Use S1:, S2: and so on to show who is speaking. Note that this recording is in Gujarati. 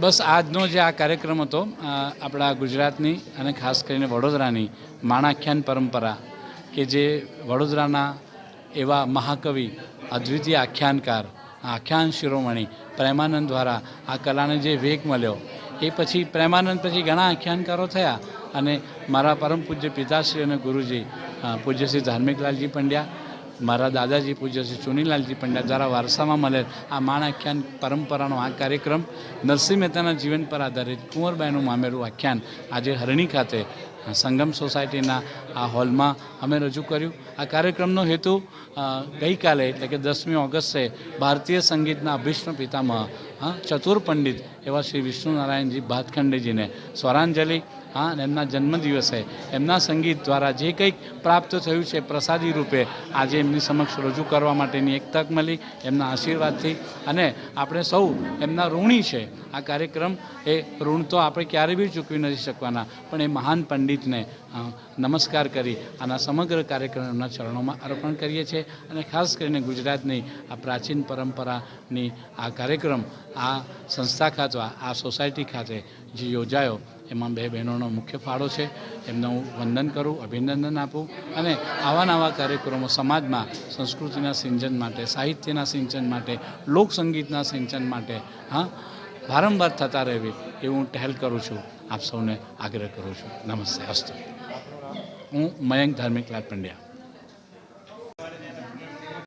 S1: બસ આજનો જે આ કાર્યક્રમ હતો આપણા ગુજરાતની અને ખાસ કરીને વડોદરાની માણાખ્યાન પરંપરા કે જે વડોદરાના એવા મહાકવિ, અદ્વિતીય આખ્યાનકાર, આખ્યાન શિરોમણી પ્રેમાનંદ દ્વારા આ કલાને જે વેગ મળ્યો, એ પછી પ્રેમાનંદ પછી ઘણા આખ્યાનકારો થયા અને મારા પરમ પૂજ્ય પિતાશ્રી અને ગુરુજી પૂજ્ય શ્રી ધાર્મિકલાલજી પંડ્યા મારા દાદાજી પૂજ્ય શ્રી ચુનીલાલજી પંડ્યા દ્વારા વારસામાં મળેલ આ માણ આખ્યાન પરંપરાનો આ કાર્યક્રમ નરસિંહ મહેતાના જીવન પર આધારિત કુંવરબાઈનું મામેરું આખ્યાન આજે હરણી ખાતે સંગમ સોસાયટીના આ હોલમાં અમે રજૂ કર્યું. આ કાર્યક્રમનો હેતુ ગઈકાલે એટલે કે દસમી ઓગસ્ટે ભારતીય સંગીતના અભિષ્ણ પિતામહ ચતુર પંડિત એવા શ્રી વિષ્ણુનારાયણજી ભાતખંડેજીને સ્વરાંજલિ હા, અને એમના જન્મદિવસે એમના સંગીત દ્વારા જે કંઈક પ્રાપ્ત થયું છે પ્રસાદી રૂપે, આજે એમની સમક્ષ રજૂ કરવા માટેની એક તક મળી એમના આશીર્વાદથી. અને આપણે સૌ એમના ઋણી છે. આ કાર્યક્રમ એ ઋણ તો આપણે ક્યારે બી ચૂકવી નથી શકવાના, પણ એ મહાન પંડિતને નમસ્કાર કરી આના સમગ્ર કાર્યક્રમના ચરણોમાં અર્પણ કરીએ છીએ. અને ખાસ કરીને ગુજરાતની આ પ્રાચીન પરંપરાની આ કાર્યક્રમ આ સંસ્થા ખાતે, આ સોસાયટી ખાતે જે યોજાયો, એમાં બે બહેનોનો મુખ્ય ફાળો છે. એમને હું વંદન કરું, અભિનંદન આપું અને આવા નવા કાર્યક્રમો સમાજમાં, સંસ્કૃતિના સિંચન માટે, સાહિત્યના સિંચન માટે, લોકસંગીતના સિંચન માટે, હા, વારંવાર થતા રહેવી એવું હું ટહેલ કરું છું. આપ સૌને આગ્રહ કરું છું. નમસ્તે, અસ્તુ. હું મયંક ધાર્મિક લાલ પંડ્યા.